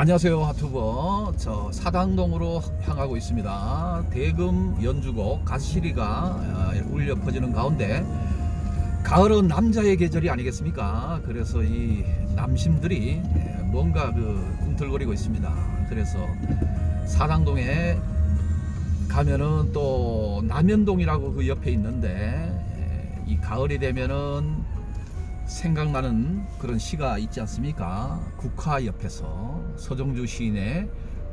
안녕하세요 하투버. 저 사당동으로 향하고 있습니다. 대금 연주곡 가시리가 아, 울려 퍼지는 가운데 가을은 남자의 계절이 아니겠습니까? 그래서 이 남심들이 예, 뭔가 그 꿈틀거리고 있습니다. 그래서 사당동에 가면은 또 남현동이라고 그 옆에 있는데 예, 이 가을이 되면은 생각나는 그런 시가 있지 않습니까? 국화 옆에서 서정주 시인의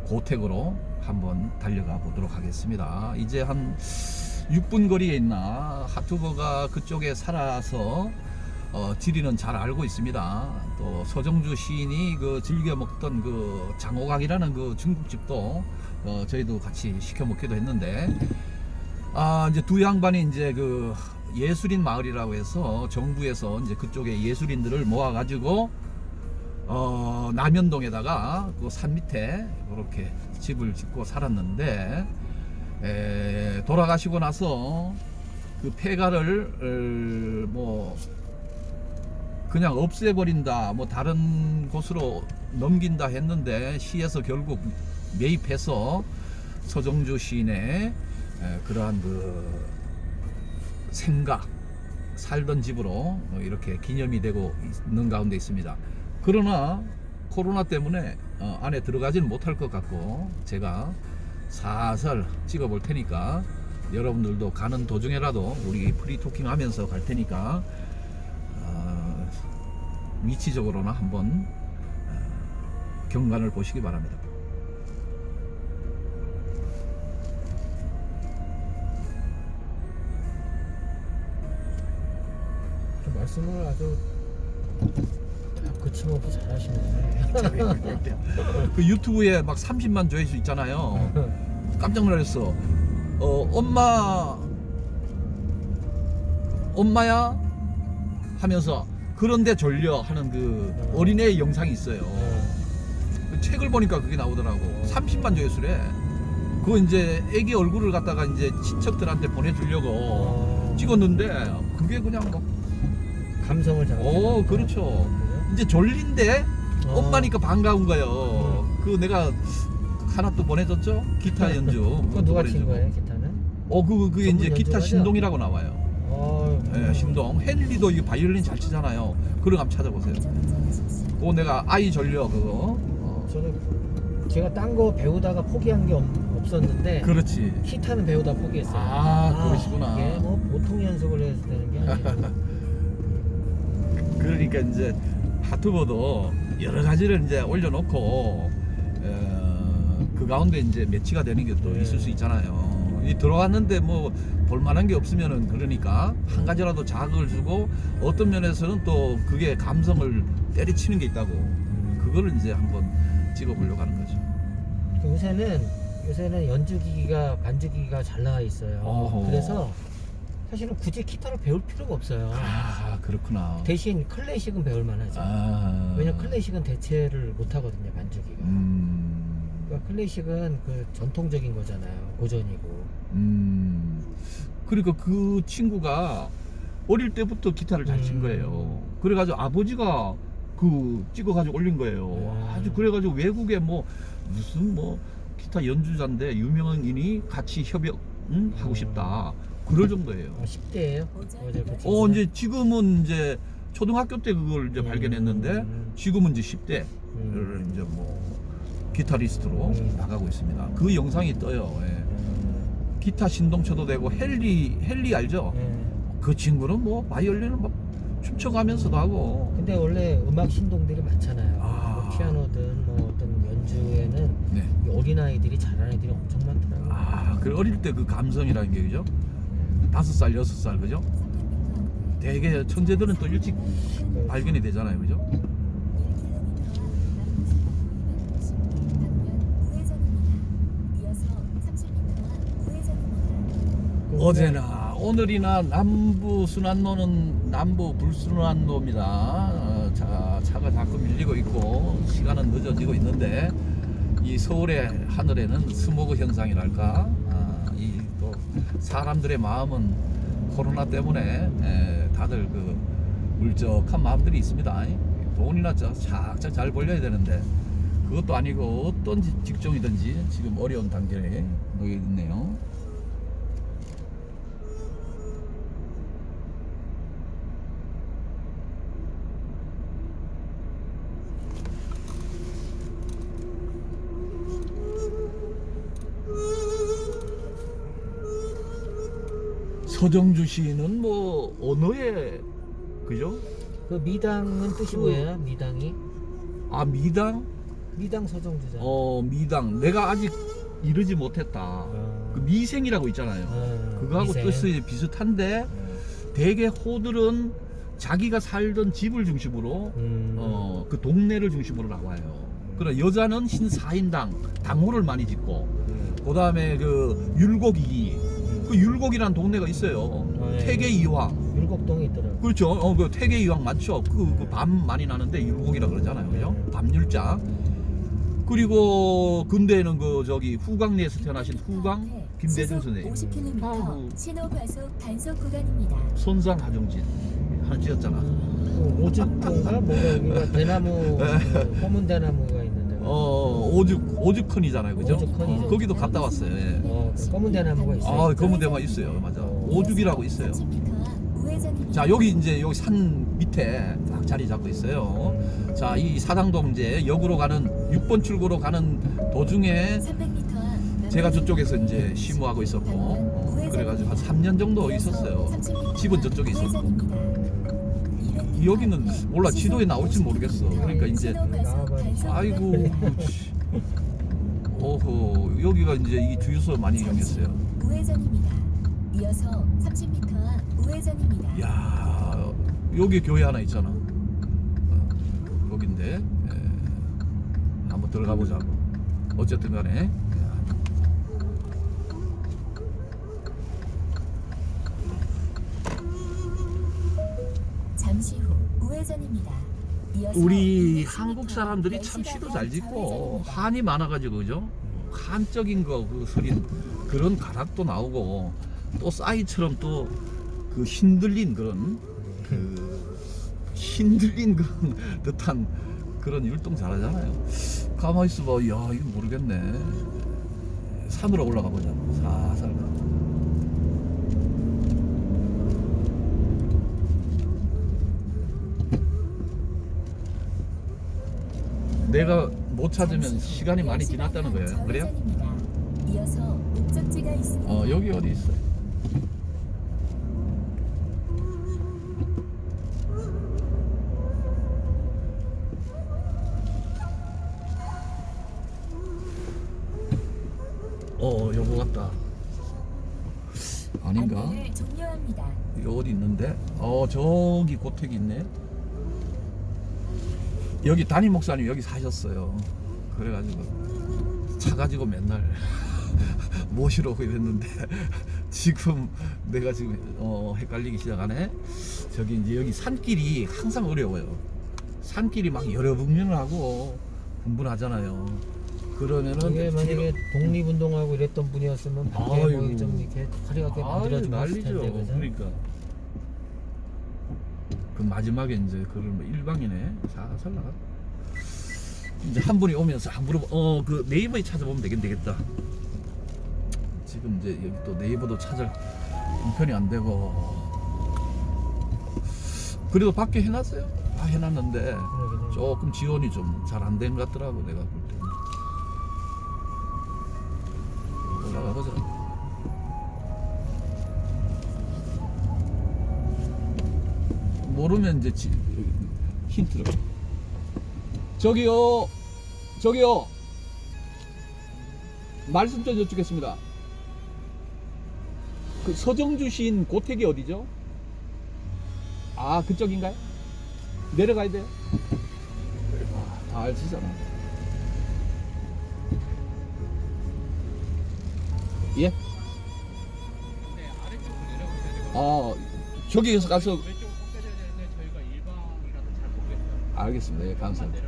고택으로 한번 달려가 보도록 하겠습니다. 이제 한 6분 거리에 있나 하투버가 그쪽에 살아서 어, 지리는 잘 알고 있습니다. 또 서정주 시인이 그 즐겨 먹던 그 장호각이라는 그 중국집도 어, 저희도 같이 시켜 먹기도 했는데 아 이제 두 양반이 이제 그 예술인 마을이라고 해서 정부에서 이제 그쪽에 예술인들을 모아가지고 어 남현동에다가 그 산 밑에 이렇게 집을 짓고 살았는데 에, 돌아가시고 나서 그 폐가를 어, 뭐 그냥 없애버린다 뭐 다른 곳으로 넘긴다 했는데 시에서 결국 매입해서 서정주 시인의 에, 그러한 그 생각 살던 집으로 어, 이렇게 기념이 되고 있는 가운데 있습니다. 그러나 코로나 때문에 어, 안에 들어가지는 못할 것 같고 제가 살살 찍어 볼 테니까 여러분들도 가는 도중에라도 우리 프리토킹 하면서 갈 테니까 어, 위치적으로나 한번 어, 경관을 보시기 바랍니다. 말씀을 아주 거침없이 잘하시네. 그 유튜브에 막 30만 조회수 있잖아요. 깜짝 놀랐어. 어, 엄마, 엄마야? 하면서 그런데 졸려 하는 그 어린애 영상이 있어요. 그 책을 보니까 그게 나오더라고. 30만 조회수래. 그거 이제 애기 얼굴을 갖다가 이제 친척들한테 보내주려고 어, 찍었는데 그게 그냥 막, 감성을 잡아. 어, 그렇죠. 이제 졸린데 어. 엄마니까 반가운 거예요. 그 내가 하나 또 보내줬죠? 기타 연주. 그거 누가 친 거예요, 기타는? 어, 그, 그게 이제 전문 기타 연주가죠? 신동이라고 나와요. 어, 예, 신동. 헨리도 이 바이올린 잘 치잖아요. 그거 한번 찾아보세요. 그거 내가 아이 전려 그거. 어, 저는 제가 딴 거 배우다가 포기한 게 없, 없었는데 그렇지. 기타는 배우다 포기했어요. 아, 그러시구나. 이게 뭐 보통 연습을 해서 되는 게 아니고. 그러니까 이제 하트버도 여러 가지를 이제 올려놓고 어, 그 가운데 이제 매치가 되는 게또 네. 있을 수 있잖아요. 이 들어갔는데 뭐 볼만한 게 없으면은 그러니까 한 가지라도 자극을 주고 어떤 면에서는 또 그게 감성을 때리치는 게 있다고 그거를 이제 한번 찍어보려고 하는 거죠. 그 요새는 요새는 연주기기가 반주기기가 잘 나와 있어요. 어허. 그래서 사실은 굳이 기타를 배울 필요가 없어요. 아 그렇구나. 대신 클래식은 배울 만하죠. 아 왜냐면 클래식은 대체를 못 하거든요, 반주기가. 음. 그러니까 클래식은 그 전통적인 거잖아요. 고전이고. 음. 그러니까 그 친구가 어릴 때부터 기타를 잘친 음. 거예요. 그래가지고 아버지가 그 찍어가지고 올린 거예요. 음. 아주 그래가지고 외국에 뭐 무슨 뭐 기타 연주자인데 유명인이 같이 협역 응? 하고 음. 싶다. 그럴 정도예요. 어, 10대예요? 어제 그 어? 이제 지금은 이제 초등학교 때 그걸 이제 음. 발견했는데 지금은 이제 10대 음. 이제 뭐 기타리스트로 음. 나가고 있습니다. 그 영상이 떠요. 예. 음. 기타 신동 쳐도 되고 헨리 헨리 알죠? 네. 그 친구는 뭐 바이올린을 막 춤춰가면서도 하고 근데 원래 음악 신동들이 많잖아요. 아. 뭐 피아노든 뭐 어떤 연주에는 네. 이 어린아이들이 잘하는 애들이 엄청 많더라고요. 아, 그 어릴 때 그 감성이라는 게 그죠? 다섯 살 여섯 살 그죠? 되게 천재들은 또 일찍 발견이 되잖아요, 그죠? 그 어제나 오늘이나 남부 순환로는 남부 불순환로입니다. 어, 자, 차가 자꾸 밀리고 있고 시간은 늦어지고 있는데 이 서울의 하늘에는 스모그 현상이랄까 사람들의 마음은 코로나 때문에 에, 다들 그 울적한 마음들이 있습니다. 돈이나 저 착착 잘 벌려야 되는데 그것도 아니고 어떤 지- 직종이든지 지금 어려운 단계에 놓여 있네요. 서정주 씨는 뭐 언어에 그죠? 그 미당은 뜻이 그- 뭐예요? 미당이? 아 미당? 미당 서정주잖아. 어 미당 내가 아직 이르지 못했다. 어. 그 미생이라고 있잖아요. 어, 그거하고 미생. 뜻이 비슷한데 어. 대개 호들은 자기가 살던 집을 중심으로 음. 어 그 동네를 중심으로 나와요. 그러나 여자는 신사인당 당호를 많이 짓고 음. 그다음에 그 율곡이 그 율곡이라는 동네가 있어요. 어, 예. 태계 이황. 율곡동에 있더라고. 그렇죠. 어, 그 태계 이황 맞죠. 그, 그 밤 많이 나는데 율곡이라 그러잖아요. 그죠? 네. 밤율자. 그리고 근대에는 그 저기 후광리에서 태어나신 후광 김대중 선생님. 50km 아우. 신호 과속 단속 구간입니다. 손상 하정진 하나 지었잖아. 그 오죽동가 뭐가 여기가 대나무 그 검은 대나무가. 어 오죽 오죽헌이잖아요, 그죠? 오죽헌이죠. 어, 거기도 갔다 왔어요. 예. 어, 그 검은 대나무가 있어요. 아 검은 데만 있어요, 맞아. 오죽이라고 있어요. 30m 앞 우회전입니다. 자 여기 이제 여기 산 밑에 딱 자리 잡고 있어요. 자 이 사당동 이제 역으로 가는 6번 출구로 가는 도중에 300m 앞 제가 저쪽에서 이제 시무하고 있었고 어, 그래가지고 한 3년 정도 있었어요. 집은 저쪽에 있었고 여기는 몰라 지도에 나올지 모르겠어. 그러니까 이제 아이고 씨. 오호 여기가 이제 이 주유소 많이 이용했어요. 우회전입니다. 이어서 30m 앞 우회전입니다. 야 여기 교회 하나 있잖아. 어, 여긴데 예. 한번 들어가 보자고. 어쨌든 간에 우리 200m 한국 사람들이 참 시도 잘 짓고. 한이 많아가지고 그죠? 한적인 거그 서린 그런 가락도 나오고 또 싸이처럼 또그 힘들린 그런 그 힘들린 그런 듯한 그런 율동 잘하잖아요. 가만히 있어봐, 야 이거 모르겠네. 산으로 올라가 보자. 살살. 가. 내가 못 찾으면 시간이 많이 지났다는 거예요. 그래요? 이어서 목적지가 있습니다. 어 여기 어디 있어? 어 요거 같다. 아닌가? 안내를 종료합니다. 이거 어디 있는데? 어 저기 고택이 있네. 여기 담임 목사님 여기 사셨어요. 그래가지고 차 가지고 맨날 모시러 오고 이랬는데 지금 내가 지금 어, 헷갈리기 시작하네. 저기 이제 여기 산길이 항상 어려워요. 산길이 막 여러 분면을 하고 분분하잖아요. 그러면은 이게 만약에 독립운동하고 이랬던 분이었으면 밖에 아이고. 뭐좀 이렇게 아유, 만들어주고 했을 난리죠. 텐데 그죠? 그러니까. 그 마지막에 이제 그걸 뭐 일방이네. 살살 나가. 이제 한 분이 오면서 한 물어보. 어그 네이버에 찾아보면 되겠 되겠다. 지금 이제 여기 또 네이버도 찾을 형편이 안 되고. 그래도 밖에 해놨어요. 다 해놨는데. 조금 지원이 좀 잘 안 된 것 같더라고 내가 볼 때는. 올라가 보자. 모르면 이제 지, 힌트를. 저기요, 저기요. 말씀 좀 여쭙겠습니다. 그 서정주 시인 고택이 어디죠? 아 그쪽인가요? 내려가야 돼요? 아, 다 알지잖아. 예? 아 저기에서 가서 왼쪽 꺾여져야 되는데 저희가 일방이라서 잘 모르겠어요. 알겠습니다. 예, 감사합니다.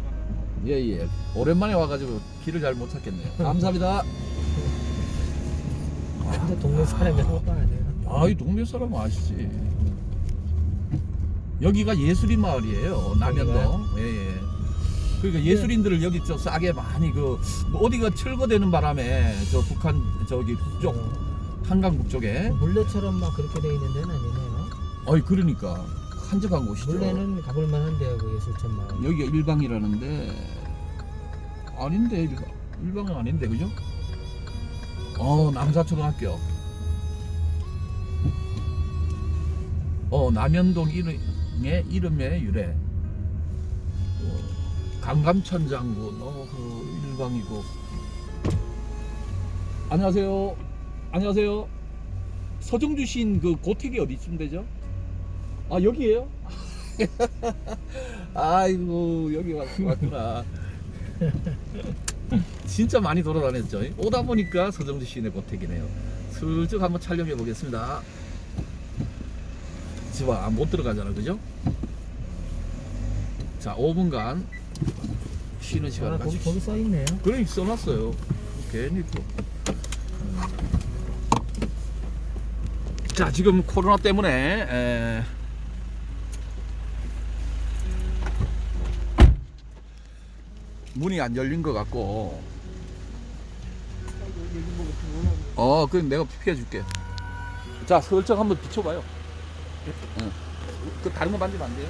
예, 예. 오랜만에 와가지고 길을 잘 못 찾겠네요. 감사합니다. 근데 동네 사람이 한거 아니에요? 아, 이 동네 사람 아시지. 여기가 예술인 마을이에요. 남현동. 예, 예. 그러니까 예술인들을 여기 저 싸게 많이 그뭐 어디가 철거되는 바람에 저 북한 저기 북쪽 한강 북쪽에 물레처럼 막 그렇게 돼 있는 데는 아니네요. 어이 그러니까 한적한 곳이죠. 물레는 가볼 만 한데요, 그 예술천 마을. 여기가 일방이라는데 아닌데 일방 일방은 아닌데 그죠? 어 남사초등학교. 어 남현동 이름의 이름의 유래. 어, 강감천 장군 어그 일방이고. 안녕하세요. 안녕하세요. 서정주 시인 그 고택이 어디쯤 되죠? 아 여기에요? 아이고 여기 왔, 왔구나. 진짜 많이 돌아다녔죠. 오다 보니까 서정주 시인의 고택이네요. 슬쩍 한번 촬영해 보겠습니다. 집 안 못 들어가잖아, 그죠? 자, 5분간 쉬는 시간을 아, 거기 가지고. 거기 써 있네요. 그러니 써놨어요. 괜히 또. 자, 지금 코로나 때문에 에, 문이 안 열린 것 같고. 어, 그 내가 피해 줄게. 자, 설정 한번 비춰봐요. 응. 그 다른 거 만지면 안 돼요.